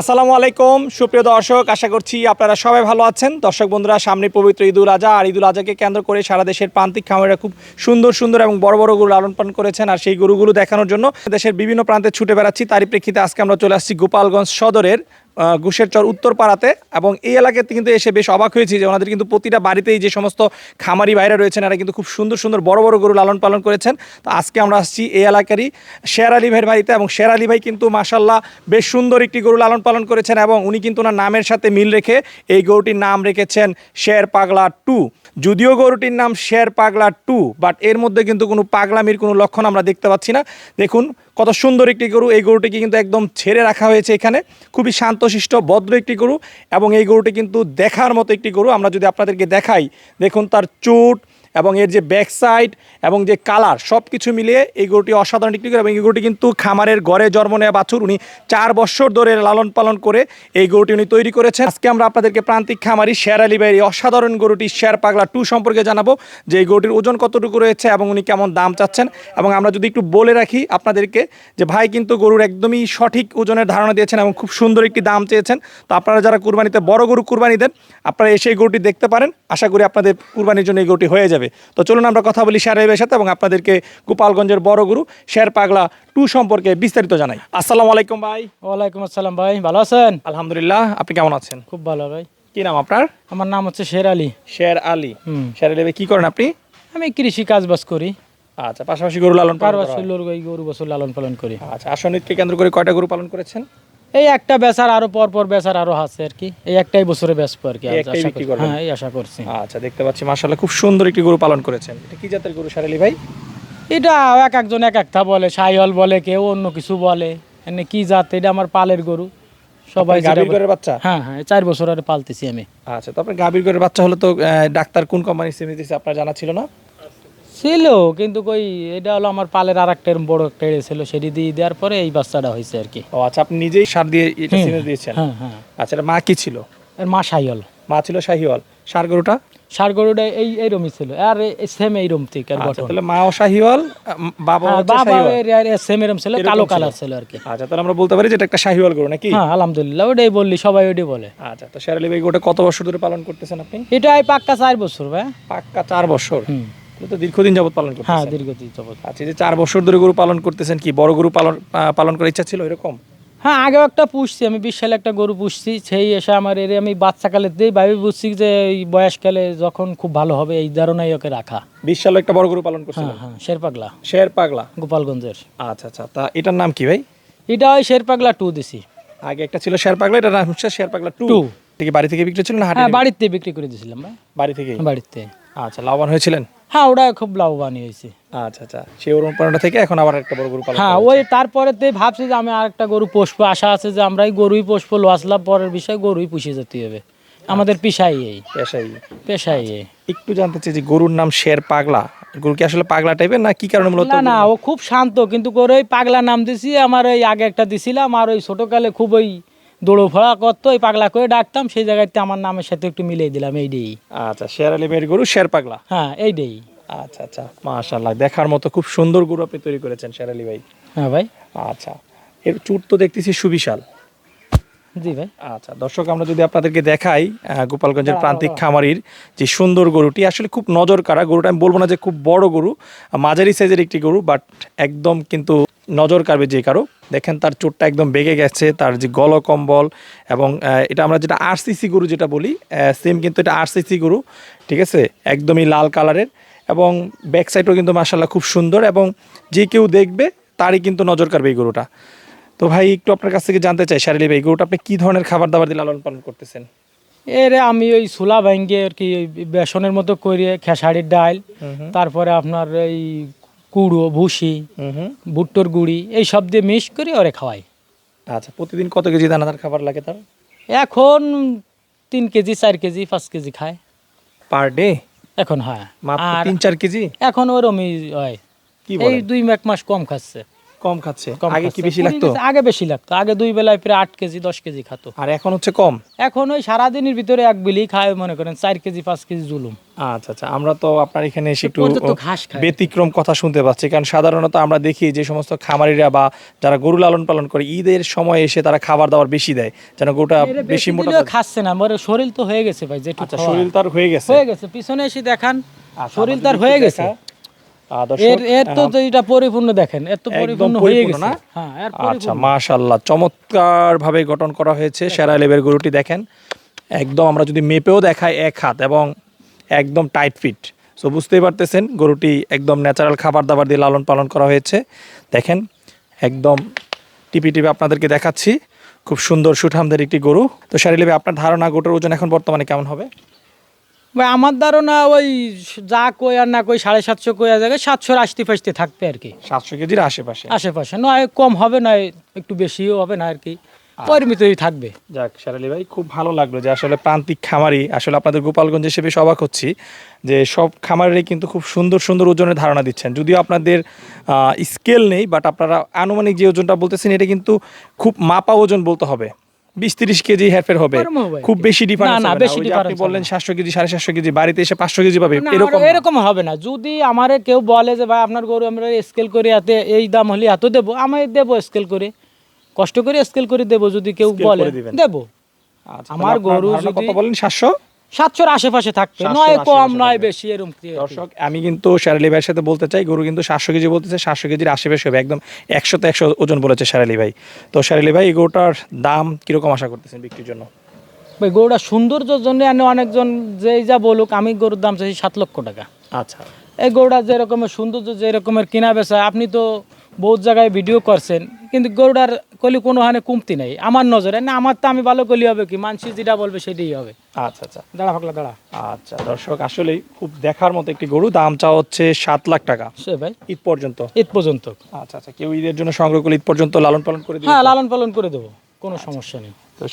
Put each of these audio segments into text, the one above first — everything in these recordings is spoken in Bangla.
আসসালামু আলাইকুম। সুপ্রিয় দর্শক, আশা করছি আপনারা সবাই ভালো আছেন। দর্শক বন্ধুরা, সামনে পবিত্র ঈদুল আজহা আর ঈদুল আজহাকে কেন্দ্র করে সারা দেশের প্রান্তিক খামারিরা খুব সুন্দর সুন্দর এবং বড় বড় গরু লালন পালন করেছেন আর সেই গরুগুলো দেখানোর জন্য দেশের বিভিন্ন প্রান্তে ছুটে বেড়াচ্ছি। তারই প্রেক্ষিতে আজকে আমরা চলে আসছি গোপালগঞ্জ সদরের আহ, উত্তর পাড়াতে এবং এই এলাকাতে কিন্তু এসে বেশ অবাক হয়েছি যে ওনাদের কিন্তু প্রতিটা বাড়িতেই যে সমস্ত খামারি বাইরে রয়েছেন এরা কিন্তু খুব সুন্দর সুন্দর বড় বড় গরু লালন পালন করেছেন। তো আজকে আমরা আসছি এই এলাকারই শের আলী ভাইয়ের বাড়িতে এবং শের আলী ভাই কিন্তু মাসাল্লাহ বেশ সুন্দর একটি গরু লালন পালন করেছেন এবং উনি কিন্তু ওনার নামের সাথে মিল রেখে এই গরুটির নাম রেখেছেন শের পাগলা টু। যদিও গরুটির নাম শের পাগলা টু বাট এর মধ্যে কিন্তু কোনো পাগলামির কোনো লক্ষণ আমরা দেখতে পাচ্ছি না। দেখুন, কত সুন্দর একটি গরু। এই গরুটিকে কিন্তু একদম ছেড়ে রাখা হয়েছে এখানে। খুবই শান্তশিষ্ট, ভদ্র একটি গরু এবং এই গরুটি কিন্তু দেখার মতো একটি গরু। আমরা যদি আপনাদেরকে দেখাই, দেখুন তার চুট এবং এর যে ব্যাক সাইড এবং যে কালার সব কিছু মিলিয়ে এই গরুটি অসাধারণ একটি এবং এই গরুটি কিন্তু খামারের ঘরে জন্ম নেওয়া বাছুর উনি চার বছর ধরে লালন পালন করে এই গরুটি উনি তৈরি করেছেন। আজকে আমরা আপনাদেরকে প্রান্তিক খামারি শের আলী ভাইয়ের এই অসাধারণ গরুটি শের পাগলা টু সম্পর্কে জানাব যে এই গরুটির ওজন কতটুকু রয়েছে এবং উনি কেমন দাম চাচ্ছেন এবং আমরা যদি একটু বলে রাখি আপনাদেরকে যে ভাই কিন্তু গরুর একদমই সঠিক ওজনের ধারণা দিয়েছেন এবং খুব সুন্দর একটি দাম চেয়েছেন। তো আপনারা যারা কুরবানিতে বড় গরু কুরবানি দেন, আপনারা এসে এই গরুটি দেখতে পারেন। আশা করি আপনাদের কুরবানির জন্য এই গরুটি হয়ে যাবে। তো চলুন আমরা কথা বলি আলী সাথে এবং আপনাদেরকে গোপালগঞ্জের বড় গরু শের পাগলা টু সম্পর্কে বিস্তারিত জানাই। আসসালামু আলাইকুম ভাই। ওয়ালাইকুম আসসালাম ভাই ভালো আছেন? আলহামদুলিল্লাহ আপনি কেমন আছেন? খুব ভালো ভাই। কি নাম আপনার? আমার নাম হচ্ছে শের আলী শের আলী হুম। শের আলী ভাই কি করেন আপনি? আমি কৃষি কাজ বাজ করি। আচ্ছা পাশাপাশি গরু লালন গাই গরু বছর লালন পালন করি। আচ্ছা আসনিতকে কেন্দ্র করে কয়টা গরু পালন করেছেন? এই একটা বেচার আরও পর পর বেচার আরও আছে আর কি। এই একটাই বছরে বেচবো আর কি হ্যাঁ এই আশা করছি। আচ্ছা দেখতে পাচ্ছি মাশাআল্লাহ খুব সুন্দর একটি গরু পালন করেছেন। এটা কি জাতের গরু শের আলী ভাই? এটা এক একজন এক একটা বলে সাইহল বলে কেউ অন্য কিছু বলে। এনে কি জাত এটা আমার পালের গরু। সবাই গাভীর গরের বাচ্চা? হ্যাঁ হ্যাঁ চার বছর আরে পালতেছি আমি। আচ্ছা তো আপনার গাভীর গরের বাচ্চা হলে তো ডাক্তার কোন কোম্পানি সিম দিতেছে আপনার জানা ছিল না? ছিল কিন্তু কই এটা হলো আমার পালের আর একটা বড় একটা এড়ে ছিল সেটি দিয়ে দেওয়ার পরে এই বাচ্চাটা হয়েছে আর কি। ও আচ্ছা আপনি নিজেই সার দিয়ে এটা সিমে দিয়েছেন? হ্যাঁ হ্যাঁ। আচ্ছা এটা মা কি ছিল? এর মা সাইহল মা ছিল শাহিওয়াল সার গরুটা? সার গরুটা এই এইরমই ছিল আর সেম এইরম ঠিক আর আচ্ছা গঠন তাহলে মাও শাহিওয়াল আহ, বাবা হ্যাঁ, হচ্ছে বাবা শাহিওয়াল সেম এরম ছিল কালো কালার ছিল আর কি। আচ্ছা তাহলে আমরা বলতে পারি যে এটা একটা শাহিওয়াল গরু নাকি? হ্যাঁ আলহামদুলিল্লাহ ওটাই বললি সবাই ওটাই বলে। আচ্ছা তো শের আলী ভাই গোটা কত বছর ধরে পালন করতেছেন আপনি? এটাই পাক্কা চার বছর ভাই। পাক্কা চার বছর। হুম। তো দীর্ঘদিন যাবত পালন হ্যাঁ দীর্ঘদিন যাবত আচ্ছা যে চার বছর ধরে গরু পালন করতেছেন কি বড় গরু পালন পালন করার ইচ্ছা ছিল এরকম? হ্যাঁ আগেও একটা পুষছি আমি বিশ সালে একটা গরু পুষছি সেই এসে আমার এর আমি বাচ্চাকালে দিয়েই ভাবি বুঝছি যে এই বয়সকালে যখন খুব ভালো হবে এই ধারণাই ওকে রাখা। বিশ সালে একটা বড় গরু পালন হ্যাঁ হ্যাঁ শেরপাগলা। শের পাগলা। গোপালগঞ্জের। আচ্ছা আচ্ছা তা এটার নাম কি ভাই? এটা ওই শেরপাগলা টু দিছি। আগে একটা ছিল শের পাগলা এটার নাম হচ্ছে শের পাগলা টু। থেকে বাড়ি থেকে বিক্রি ছিল না হ্যাঁ বাড়িতে বিক্রি করে দিয়েছিলাম ভাই। বাড়ি থেকে বাড়িতে। আচ্ছা লাভবান হয়েছিলেন? হ্যাঁ ওটা খুব লাভবান হয়েছে। আচ্ছা আচ্ছা। সেই অনুপ্রেরণা থেকে এখন আবার একটা বড় গরু পালন হ্যাঁ ওই তারপরে তো ভাবছি যে আমি আরেকটা গরু পোষবো। আশা আছে যে আমরাই গরুই পোষবো। লস লাভ পরের বিষয় গরুই পুষে যেতে হবে। আমাদের পেশাই এই। পেশাই। পেশাই এই। একটু জানতে চাই যে গরুর নাম শের পাগলা। গরু কি আসলে পাগলা টাইপের না কি কারণে মূলত না না ও খুব শান্ত। কিন্তু গরু ওই পাগলা নাম দিছি আমার ওই আগে একটা দিছিলাম। আর ওই ছোটকালে খুব ওই দৌড়ো ফোড়া করতো ওই পাগলা করে ডাকতাম সেই জায়গাতে আমার নামের সাথে একটু মিলিয়ে দিলাম এই ডেই আচ্ছা শের আলী মেয়ের গরু শের পাগলা? হ্যাঁ এই ডেই আচ্ছা আচ্ছা মাশাল্লাহ দেখার মতো খুব সুন্দর গরু আপনি তৈরি করেছেন শের আলী ভাই। হ্যাঁ ভাই। আচ্ছা এর চুট তো দেখতেছি সুবিশাল। জি ভাই। আচ্ছা দর্শক আমরা যদি আপনাদেরকে দেখাই গোপালগঞ্জের প্রান্তিক খামারির যে সুন্দর গরুটি আসলে খুব নজর কাড়া গরুটা আমি বলব না যে খুব বড় গরু মাঝারি সাইজের একটি গরু বাট একদম কিন্তু নজর কাড়বে যে কারও। দেখেন তার চোটটা একদম বেগে গেছে তার যে গলকম্বল এবং এটা আমরা যেটা আরসিসি গরু যেটা বলি সেম কিন্তু এটা আরসিসি গরু ঠিক আছে? একদমই লাল কালারের এবং ব্যাক সাইডও কিন্তু মাসাল্লাহ খুব সুন্দর এবং যে কেউ দেখবে তারই কিন্তু নজর কাড়বে এই গরুটা। তো ভাই একটু আপনার কাছ থেকে জানতে চাই শারীরিক ভাই গরুটা আপনি কি ধরনের খাবার দাবার দিয়ে লালন পালন করতেছেন? এর আমি ওই সুলা ভাঙ্গে আর কি বেসনের মতো করে খেসারির ডাল তারপরে আপনার এই কুড়ো ভুসি ভুট্টোর গুড়ি এই সব দিয়ে মিক্স করে ওরে খাওয়াই। আচ্ছা প্রতিদিন কত কেজি দানাদার খাবার লাগে তার? এখন তিন কেজি চার কেজি পাঁচ কেজি খায়। Per day? এখন হয়। তিন চার কেজি? এখন ওরমই হয়। কি এই দুই এক মাস কম খাচ্ছে। কম খাচ্ছে? আগে কি বেশি লাগতো? আগে বেশি লাগতো। আগে দুই বেলায় প্রায় আট কেজি দশ কেজি খাতো। আর এখন হচ্ছে কম? এখন ওই সারাদিনের ভিতরে এক বিলি খায় মনে করেন চার কেজি পাঁচ কেজি জুলুম। আচ্ছা আচ্ছা। আমরা তো আপনার এখানে এসে একটু। ব্যতিক্রম কথা শুনতে পাচ্ছি। কারণ সাধারণত আমরা দেখি যে সমস্ত খামারিরা বা যারা গরু লালন পালন করে ঈদের সময় এসে তারা খাবার দাবার বেশি দেয়। যেন এরা বেশি মোটা খাচ্ছে না। আমার শরীর তো হয়ে গেছে ভাই যেটুকু আচ্ছা শরীর তার হয়ে গেছে। হয়ে গেছে। পিছনে এসে দেখান আচ্ছা, শরীর তার হয়ে গেছে। এর এর তো এটা পরিপূর্ণ দেখেন এর তো একদম পরিপূর্ণ হয়ে গেছে। না? হ্যাঁ আচ্ছা পরিপূর্ণ। চমৎকার ভাবে গঠন করা হয়েছে সেরা লেবের গরুটি দেখেন। একদম আমরা যদি মেপেও দেখাই এক হাত এবং একদম টাইট ফিট। সো বুঝতেই পারতেছেন গরুটি একদম ন্যাচারাল খাবার দাবার দিয়ে লালন পালন করা হয়েছে। দেখেন একদম টিপি টিপি আপনাদেরকে দেখাচ্ছি। খুব সুন্দর সুঠামদের একটি গরু। তো সেরা লেবে আপনার ধারণা গোটার ওজন এখন বর্তমানে কেমন হবে? ভাই আমার ধারণা ওই যা কই আর না কই সাড়ে সাতশো কই আর জায়গায় সাতশোর আশতি ফাশতি থাকবে আর কি। সাতশো কেজির আশেপাশে? আশেপাশে। নয় কম হবে নয় একটু বেশিও হবে না আর কি। পরিমিতই থাকবে। যাক শেরালি ভাই খুব ভালো লাগল যে আসলে প্রান্তিক খামারি আসলে আপনাদের গোপালগঞ্জে এসে বেশ অবাক হচ্ছি যে সব খামারেরই কিন্তু খুব সুন্দর সুন্দর ওজনের ধারণা দিচ্ছেন। যদিও আপনাদের স্কেল নেই বাট আপনারা আনুমানিক যে ওজনটা বলতেছেন এটা কিন্তু খুব মাপা ওজন বলতে হবে। বিশ তিরিশ কেজি হেরফের হবে। খুব বেশি ডিফারেন্স না, বেশি আপনি বললেন সাতশো কেজি সাড়ে সাতশো কেজি বাড়িতে এসে পাঁচশো কেজি পাবে এরকম এরকম হবে না। যদি আমার কেউ বলে যে ভাই আপনার গরু আমরা স্কেল করে এতে এই দাম হলে এত দেবো আমি দেবো স্কেল করে। কষ্ট করে স্কেল করে দেবো যদি কেউ বলে। দেবো। আচ্ছা, আমার গরু কত বলেন? সাতশো? সাতশোর আশেপাশে থাকবে। নয় কম নয় বেশি এরকম। দর্শক আমি কিন্তু শেরালি ভাইয়ের সাথে বলতে চাই গরু কিন্তু সাতশো কেজি বলতেছে সাতশো কেজির আশেপাশে হবে। একদম একশো তো একশো ওজন বলেছে শেরালি ভাই। তো শেরালি ভাই এই গরুটার দাম কীরকম আশা করতেছেন বিক্রির জন্য? ভাই গরুটা সৌন্দর্যের জন্য আমি অনেকজন যেই যা বলুক আমি গরুর দাম চাইছি সাত লক্ষ টাকা। আচ্ছা। এই গরুটা যে রকমের সৌন্দর্য যে রকমের কিনা বেচা আপনি তো বহুত জায়গায় ভিডিও করছেন কিন্তু গরুটার কলি কোনো হানে কমতি নাই। আমার নজরে না আমার তো আমি ভালো কলি হবে কি? মানসি যেটা বলবে সেটাই হবে। আচ্ছা আচ্ছা। দাঁড়া ফাকলা দাঁড়া। আচ্ছা দর্শক আসলে খুব দেখার মতো একটি গরু দাম চা হচ্ছে সাত লাখ টাকা। সে ভাই। ঈদ পর্যন্ত? ঈদ পর্যন্ত। আচ্ছা আচ্ছা কেউ ঈদের জন্য সংগ্রহ করলে ঈদ পর্যন্ত লালন পালন করে দিবে? হ্যাঁ লালন পালন করে দেবো কোনো সমস্যা নেই। তো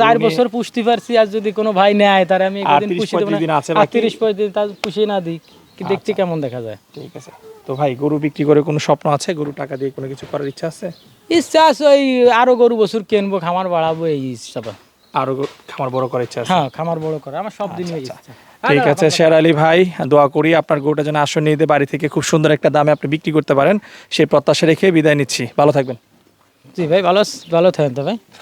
চার বছর পুষতে পারছি আর যদি কোনো ভাই নেয় তার আমি একদিন 30 পুষিয়ে দেবো না। আচ্ছা। তিরিশ পঁয়ত্রিশ দিন তার পুষিয়ে না দিই কি দেখতে কেমন দেখা যায়? ঠিক আছে। তো ভাই গরু বিক্রি করে কোনো স্বপ্ন আছে? গরু টাকা দিয়ে কোনো কিছু করার ইচ্ছা আছে? ইচ্ছা আছে ওই আরও গরু বছর কিনবো খামার বাড়াবো এই ইচ্ছা আরও খামার বড় করার ইচ্ছা আছে? হ্যাঁ খামার বড় করে আমার সব দিনই আচ্ছা, ইচ্ছা। ঠিক আছে শের আলী ভাই দোয়া করি আপনার গরুটা যেন আসন নিয়ে বাড়ি থেকে খুব সুন্দর একটা দামে আপনি বিক্রি করতে পারেন। সেই প্রত্যাশা রেখে বিদায় নিচ্ছি। ভালো থাকবেন। জি ভাই ভালো ভালো থাকেন তো ভাই।